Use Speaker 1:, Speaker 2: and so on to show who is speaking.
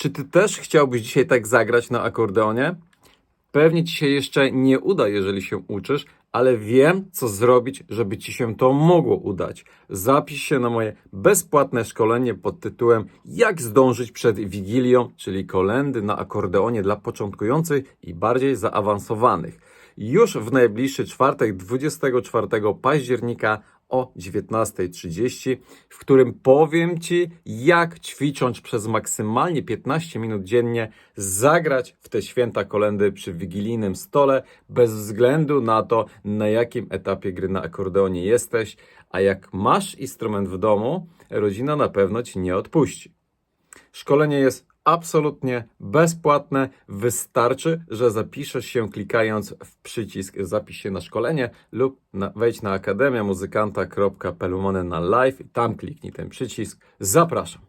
Speaker 1: Czy ty też chciałbyś dzisiaj tak zagrać na akordeonie? Pewnie ci się jeszcze nie uda, jeżeli się uczysz, ale wiem, co zrobić, żeby ci się to mogło udać. Zapisz się na moje bezpłatne szkolenie pod tytułem Jak zdążyć przed Wigilią, czyli kolendy na akordeonie dla początkujących i bardziej zaawansowanych. Już w najbliższy czwartek, 24 października o 19.30, w którym powiem Ci, jak ćwicząc przez maksymalnie 15 minut dziennie, zagrać w te święta kolendy przy wigilijnym stole, bez względu na to, na jakim etapie gry na akordeonie jesteś, a jak masz instrument w domu, rodzina na pewno Ci nie odpuści. Szkolenie jest absolutnie bezpłatne. Wystarczy, że zapiszesz się klikając w przycisk zapisz się na szkolenie lub na, wejdź na akademiamuzykanta.pl na live i tam kliknij ten przycisk. Zapraszam.